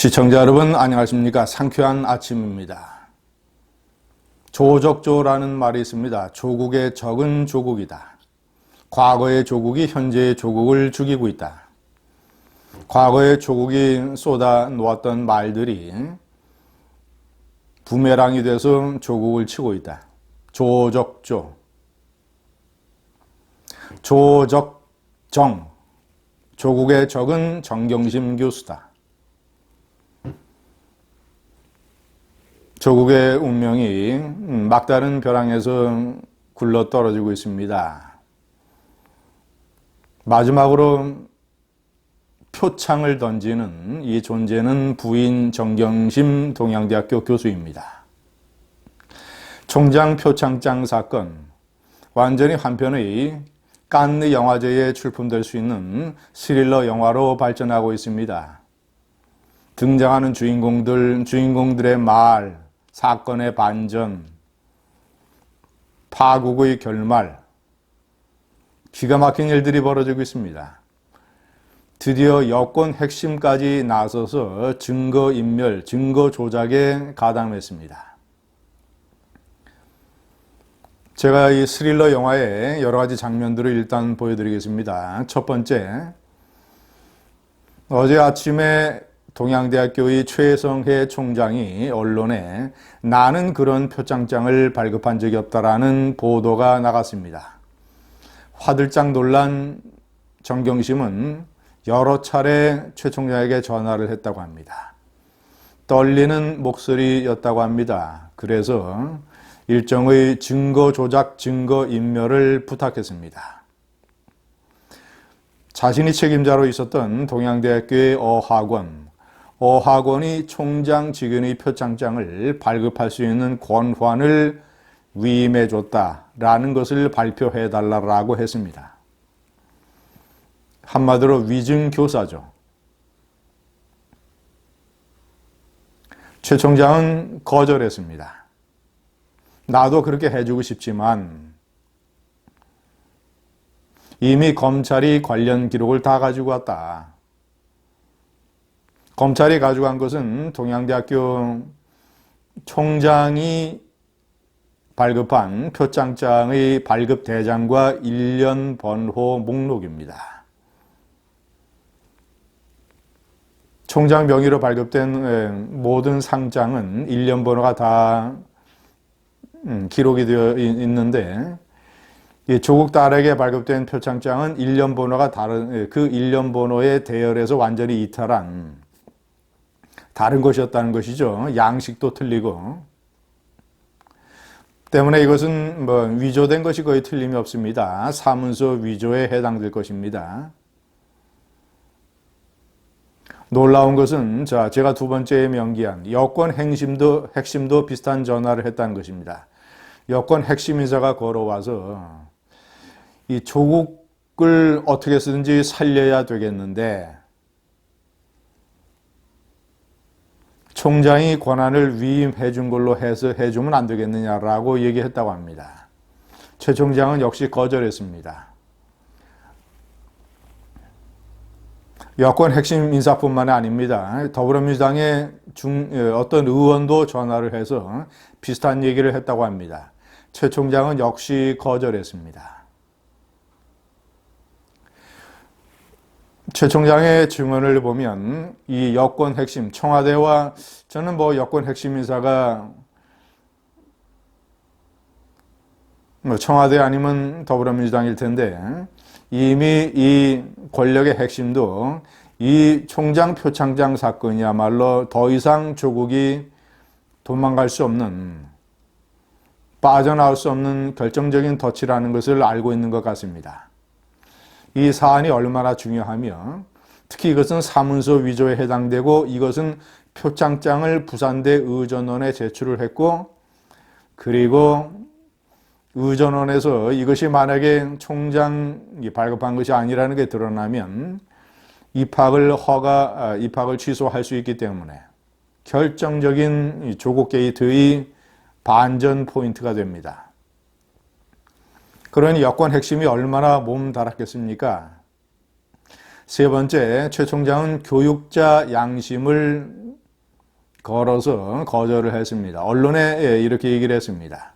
시청자 여러분 안녕하십니까 상쾌한 아침입니다. 조적조라는 말이 있습니다. 조국의 적은 조국이다. 과거의 조국이 현재의 조국을 죽이고 있다. 과거의 조국이 쏟아 놓았던 말들이 부메랑이 돼서 조국을 치고 있다. 조적조. 조적정. 조국의 적은 정경심 교수다. 조국의 운명이 막다른 벼랑에서 굴러 떨어지고 있습니다. 마지막으로 표창을 던지는 이 존재는 부인 정경심 동양대학교 교수입니다. 총장 표창장 사건, 완전히 한편의 깐느 영화제에 출품될 수 있는 스릴러 영화로 발전하고 있습니다. 등장하는 주인공들, 주인공들의 말, 사건의 반전, 파국의 결말, 기가 막힌 일들이 벌어지고 있습니다. 드디어 여권 핵심까지 나서서 증거인멸, 증거 조작에 가담했습니다. 제가 이 스릴러 영화의 여러 가지 장면들을 일단 보여드리겠습니다. 첫 번째, 어제 아침에 동양대학교의 최성해 총장이 언론에 나는 그런 표창장을 발급한 적이 없다라는 보도가 나갔습니다. 화들짝 놀란 정경심은 여러 차례 최 총장에게 전화를 했다고 합니다. 떨리는 목소리였다고 합니다. 그래서 일정의 증거 조작, 증거 인멸을 부탁했습니다. 자신이 책임자로 있었던 동양대학교의 어학원, 어 학원이 총장 직원의 표창장을 발급할 수 있는 권한을 위임해 줬다라는 것을 발표해 달라고 했습니다. 한마디로 위증 교사죠. 최 총장은 거절했습니다. 나도 그렇게 해주고 싶지만 이미 검찰이 관련 기록을 다 가지고 왔다. 검찰이 가져간 것은 동양대학교 총장이 발급한 표창장의 발급 대장과 1년 번호 목록입니다. 총장 명의로 발급된 모든 상장은 1년 번호가 다 음, 기록이 되어 있는데 조국 딸에게 발급된 표창장은 1년 번호가 다른 그 1년 번호의 대열에서 완전히 이탈한 다른 것이었다는 것이죠. 양식도 틀리고 때문에 이것은 뭐 위조된 것이 거의 틀림이 없습니다. 사문서 위조에 해당될 것입니다. 놀라운 것은 자 제가 두 번째 명기한 여권 핵심도 핵심도 비슷한 전화를 했다는 것입니다. 여권 핵심 인사가 걸어와서 이 조국을 어떻게 쓰든지 살려야 되겠는데 총장이 권한을 위임해 준 걸로 해서 해주면 안 되겠느냐라고 얘기했다고 합니다. 최 총장은 역시 거절했습니다. 여권 핵심 인사뿐만 아닙니다. 더불어민주당의 중, 어떤 의원도 전화를 해서 비슷한 얘기를 했다고 합니다. 최 총장은 역시 거절했습니다. 최 총장의 증언을 보면 이 여권 핵심 청와대와 저는 뭐 여권 핵심 인사가 뭐 청와대 아니면 더불어민주당일 텐데 이미 이 권력의 핵심도 이 총장 표창장 사건이야말로 더 이상 조국이 도망갈 수 없는 빠져나올 수 없는 결정적인 덫이라는 것을 알고 있는 것 같습니다. 이 사안이 얼마나 중요하며 특히 이것은 사문서 위조에 해당되고 이것은 표창장을 부산대 의전원에 제출을 했고 그리고 의전원에서 이것이 만약에 총장이 발급한 것이 아니라는 게 드러나면 입학을 허가, 아, 입학을 취소할 수 있기 때문에 결정적인 조국 게이트의 반전 포인트가 됩니다. 그러니 여권 핵심이 얼마나 몸달았겠습니까? 세 번째, 최 총장은 교육자 양심을 걸어서 거절을 했습니다. 언론에 예, 이렇게 얘기를 했습니다.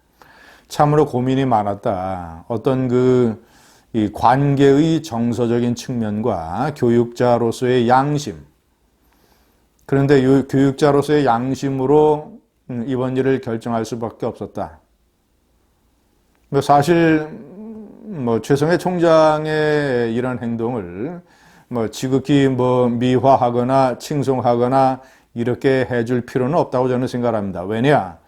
참으로 고민이 많았다. 어떤 그이 관계의 정서적인 측면과 교육자로서의 양심. 그런데 이 교육자로서의 양심으로 음, 이번 일을 결정할 수밖에 없었다. 뭐 사실 뭐 최성해 총장의 이런 행동을 뭐 지극히 뭐 미화하거나 칭송하거나 이렇게 해줄 필요는 없다고 저는 생각합니다. 왜냐?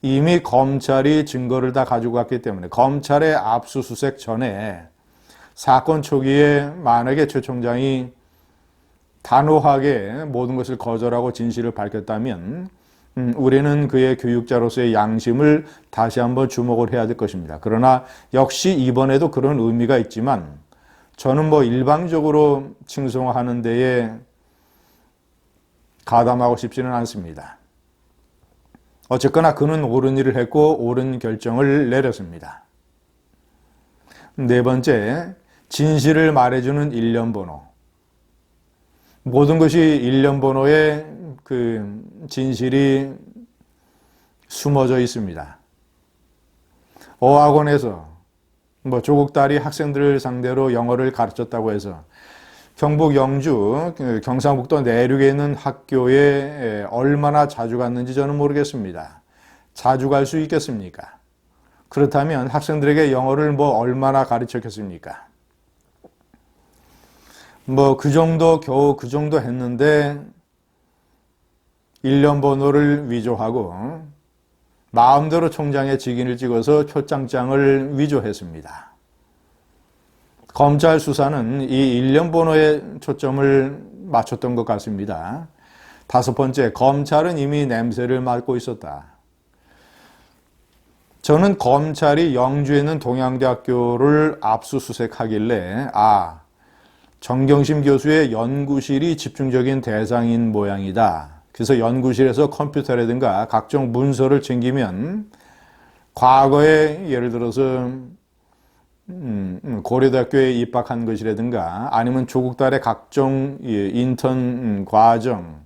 이미 검찰이 증거를 다 가지고 갔기 때문에 검찰의 압수수색 전에 사건 초기에 만약에 최 총장이 단호하게 모든 것을 거절하고 진실을 밝혔다면 음, 우리는 그의 교육자로서의 양심을 다시 한번 주목을 해야 될 것입니다. 그러나 역시 이번에도 그런 의미가 있지만 저는 뭐 일방적으로 칭송하는 데에 가담하고 싶지는 않습니다. 어쨌거나 그는 옳은 일을 했고 옳은 결정을 내렸습니다. 네 번째, 진실을 말해주는 일련 번호. 모든 것이 일련 번호에 그 진실이 숨어져 있습니다. 어학원에서 뭐 조국 딸이 학생들을 상대로 영어를 가르쳤다고 해서 경북 영주 그 경상북도 내륙에 있는 학교에 얼마나 자주 갔는지 저는 모르겠습니다. 자주 갈 수 있겠습니까? 그렇다면 학생들에게 영어를 뭐 얼마나 가르쳤겠습니까? 뭐 그 정도 겨우 그 정도 했는데 1년 번호를 위조하고 마음대로 총장의 직인을 찍어서 표창장을 위조했습니다. 검찰 수사는 이 1년 번호에 초점을 맞췄던 것 같습니다. 다섯 번째, 검찰은 이미 냄새를 맡고 있었다. 저는 검찰이 영주에 있는 동양대학교를 압수수색하길래, 아, 정경심 교수의 연구실이 집중적인 대상인 모양이다. 그래서 연구실에서 컴퓨터라든가 각종 문서를 챙기면 과거에 예를 들어서 음, 음, 고려대학교에 입학한 것이라든가 아니면 조국 딸의 각종 인턴 음, 과정.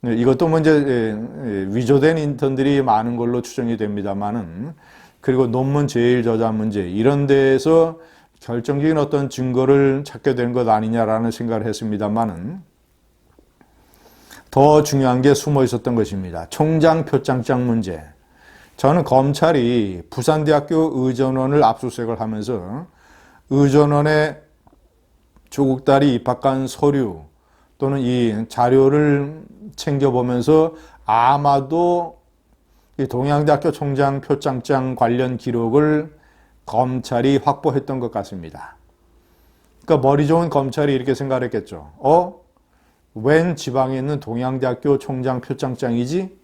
네, 이것도 먼저 위조된 인턴들이 많은 걸로 추정이 됩니다만은 그리고 논문 제일 저자 문제 이런 데에서 결정적인 어떤 증거를 찾게 된 것 아니냐라는 생각을 했습니다만은 더 중요한 게 숨어 있었던 것입니다. 총장 표창장 문제. 저는 검찰이 부산대학교 의전원을 압수수색을 하면서 의전원에 조국 딸이 입학한 서류 또는 이 자료를 챙겨보면서 아마도 이 동양대학교 총장 표창장 관련 기록을 검찰이 확보했던 것 같습니다. 그러니까 머리 좋은 검찰이 이렇게 생각했겠죠. 어? 웬 지방에 있는 동양대학교 총장 표창장이지?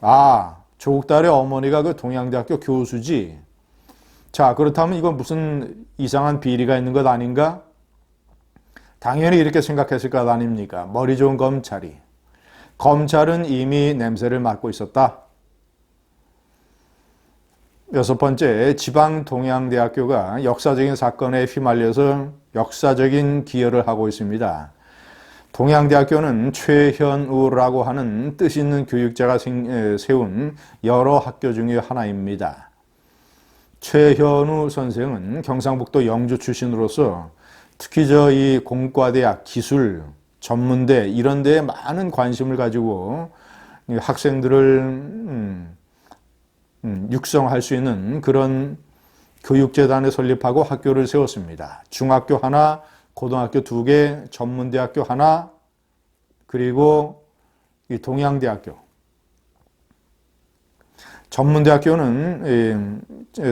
아, 조국 딸의 어머니가 그 동양대학교 교수지. 자, 그렇다면 이건 무슨 이상한 비리가 있는 것 아닌가? 당연히 이렇게 생각했을 것 아닙니까? 머리 좋은 검찰이. 검찰은 이미 냄새를 맡고 있었다. 여섯 번째, 지방 동양대학교가 역사적인 사건에 휘말려서 역사적인 기여를 하고 있습니다. 동양대학교는 최현우라고 하는 뜻 있는 교육자가 세운 여러 학교 중의 하나입니다. 최현우 선생은 경상북도 영주 출신으로서 특히 저 이 공과대학, 기술, 전문대 이런 데에 많은 관심을 가지고 학생들을 음, 음, 육성할 수 있는 그런 교육재단을 설립하고 학교를 세웠습니다. 중학교 하나, 고등학교 두 개, 전문대학교 하나, 그리고 이 동양대학교. 전문대학교는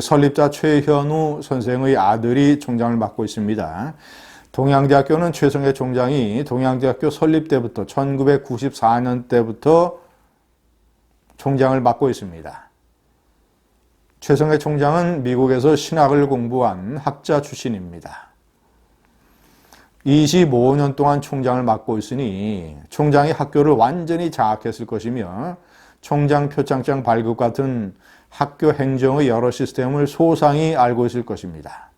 설립자 최현우 선생의 아들이 총장을 맡고 있습니다. 동양대학교는 최성해 총장이 동양대학교 설립 때부터 1994년 때부터 총장을 맡고 있습니다. 최성해 총장은 미국에서 신학을 공부한 학자 출신입니다. 25년 동안 총장을 맡고 있으니 총장이 학교를 완전히 장악했을 것이며 총장 표창장 발급 같은 학교 행정의 여러 시스템을 소상히 알고 있을 것입니다.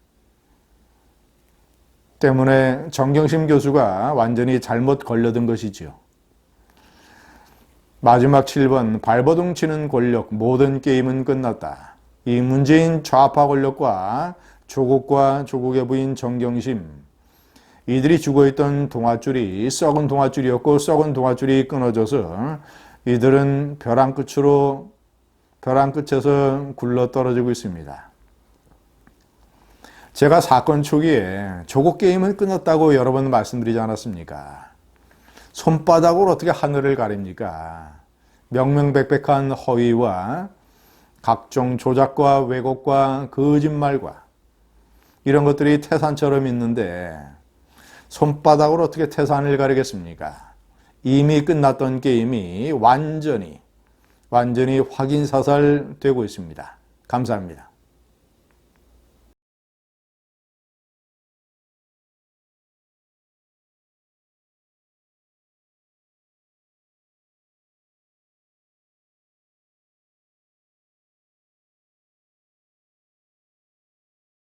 때문에 정경심 교수가 완전히 잘못 걸려든 것이지요. 마지막 7번 발버둥 치는 권력 모든 게임은 끝났다. 이 문재인 좌파 권력과 조국과 조국의 부인 정경심 이들이 죽어있던 동아줄이 썩은 동아줄이었고 썩은 동아줄이 끊어져서 이들은 벼랑 끝으로 벼랑 끝에서 굴러 떨어지고 있습니다. 제가 사건 초기에 조국 게임은 끝났다고 여러 번 말씀드리지 않았습니까? 손바닥으로 어떻게 하늘을 가립니까? 명명백백한 허위와 각종 조작과 왜곡과 거짓말과 이런 것들이 태산처럼 있는데 손바닥으로 어떻게 태산을 가리겠습니까? 이미 끝났던 게임이 완전히 완전히 확인 사살되고 있습니다. 감사합니다.